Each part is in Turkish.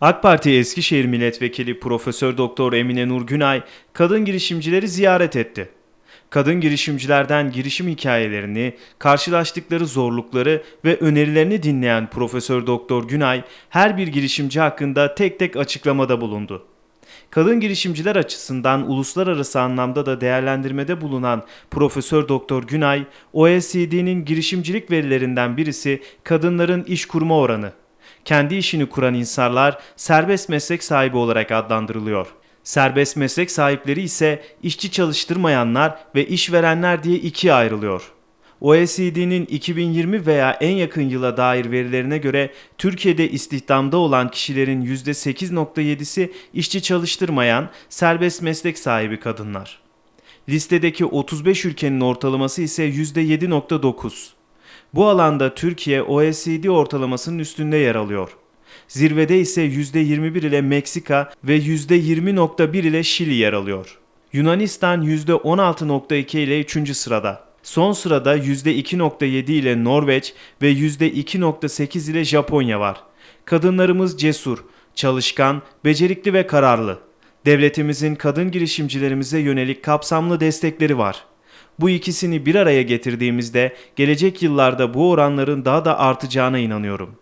AK Parti Eskişehir Milletvekili Profesör Doktor Emine Nur Günay kadın girişimcileri ziyaret etti. Kadın girişimcilerden girişim hikayelerini, karşılaştıkları zorlukları ve önerilerini dinleyen Profesör Doktor Günay her bir girişimci hakkında tek tek açıklamada bulundu. Kadın girişimciler açısından uluslararası anlamda da değerlendirmede bulunan Profesör Doktor Günay, OECD'nin girişimcilik verilerinden birisi kadınların iş kurma oranı. Kendi işini kuran insanlar serbest meslek sahibi olarak adlandırılıyor. Serbest meslek sahipleri ise işçi çalıştırmayanlar ve işverenler diye ikiye ayrılıyor. OECD'nin 2020 veya en yakın yıla dair verilerine göre Türkiye'de istihdamda olan kişilerin %8.7'si işçi çalıştırmayan serbest meslek sahibi kadınlar. Listedeki 35 ülkenin ortalaması ise %7.9. Bu alanda Türkiye OECD ortalamasının üstünde yer alıyor. Zirvede ise %21 ile Meksika ve %20.1 ile Şili yer alıyor. Yunanistan %16.2 ile 3. sırada. Son sırada %2.7 ile Norveç ve %2.8 ile Japonya var. Kadınlarımız cesur, çalışkan, becerikli ve kararlı. Devletimizin kadın girişimcilerimize yönelik kapsamlı destekleri var. Bu ikisini bir araya getirdiğimizde gelecek yıllarda bu oranların daha da artacağına inanıyorum.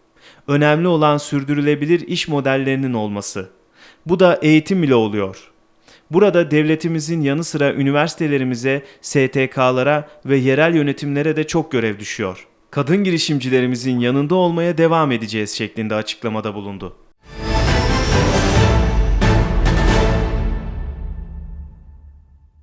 Önemli olan sürdürülebilir iş modellerinin olması. Bu da eğitim ile oluyor. Burada devletimizin yanı sıra üniversitelerimize, STK'lara ve yerel yönetimlere de çok görev düşüyor. Kadın girişimcilerimizin yanında olmaya devam edeceğiz şeklinde açıklamada bulundu.